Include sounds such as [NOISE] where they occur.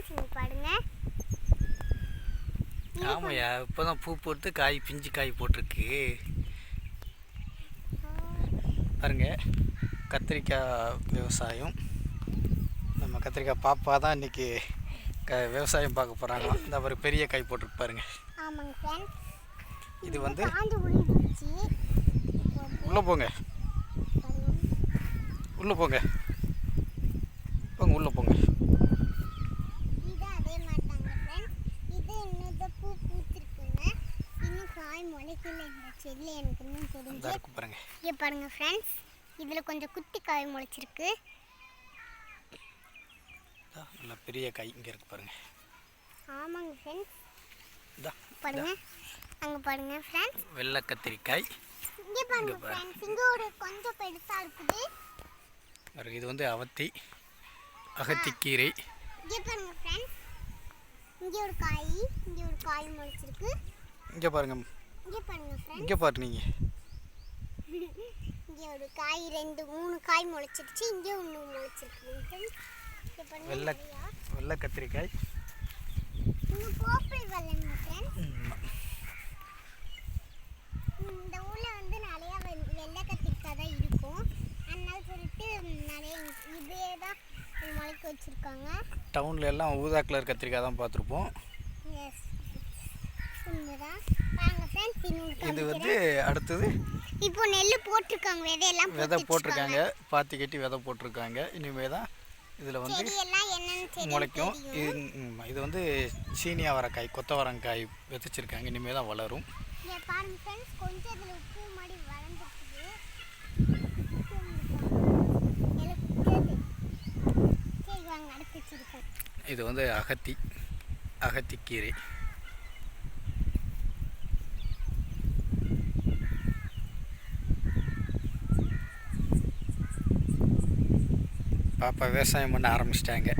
Friends பாருங்க. ஆமாயா இப்போ தான் பூ போட்டு காய் பிஞ்சு காய் போட்டிருக்கு. பாருங்க கத்திரிக்காய் விவசாயம். நம்ம கத்திரிக்காய் பாப்பா தான் இன்றைக்கி க விவசாயம் பார்க்க போகிறாங்களாம் இந்த ஒரு பெரிய காய் போட்டிருக்கு பாருங்க. இது வந்து உள்ளே போங்க. உள்ளே போங்க. போங்க உள்ளே போங்க. எனக்கு இன்னும் தெரிஞ்சு. பாருங்க இங்கே பாருங்க ஃப்ரெண்ட்ஸ் இதில் கொஞ்சம் குட்டி காய் முளைச்சிருக்கு. நல்ல பெரிய காய் இங்கே இருக்கு பாருங்க. ஆமாங்க ஃப்ரெண்ட்ஸ் பாருங்க. அங்கே பாருங்க ஃப்ரெண்ட்ஸ் வெள்ளை கத்திரிக்காய். இங்கே பாருங்க. ஃப்ரெண்ட்ஸ் இங்கே ஒரு கொஞ்சம் பெருசாக இருக்குது. பாருங்க இது வந்து அவத்தி அகத்திக்கீரை. இங்கே பாருங்க ஃப்ரெண்ட்ஸ் இங்கே ஒரு காய் இங்கே ஒரு காய் முளைச்சிருக்கு. இங்கே பாருங்க இங்கே பாரு நீங்கள் [LAUGHS] இங்கே ஒரு காய் ரெண்டு மூணு காய் முளைச்சிருச்சு இங்கே ஒன்று முளைச்சிருக்கு வெள்ளை. வெள்ளை கத்திரிக்காய். இந்த ஊரில் வந்து நிறையா வெள்ளை கத்திரிக்காய் தான் இருக்கும். அதனால சொல்லிட்டு நிறைய இதே தான் முளைக்க வச்சுருக்காங்க. டவுன்ல எல்லாம் ஊதா கலர் கத்திரிக்காய் தான் பார்த்துருப்போம். எஸ் உண்மைதான். இது வந்து. அடுத்தது இப்போ நெல் போட்டிருக்காங்க விதையெல்லாம் விதை போட்டு போட்டிருக்காங்க. பாத்தி கட்டி விதை போட்டிருக்காங்க. இனிமே தான் இதில் வந்து முளைக்கும். இது வந்து சீனி அவரைக்காய் கொத்தவரங்காய் விதைச்சிருக்காங்க. இனிமேல் தான் வளரும் இது வந்து அகத்தி அகத்திக்கீரை. பாப்பா விவசாயம் பண்ண ஆரம்பிச்சிட்டாங்க.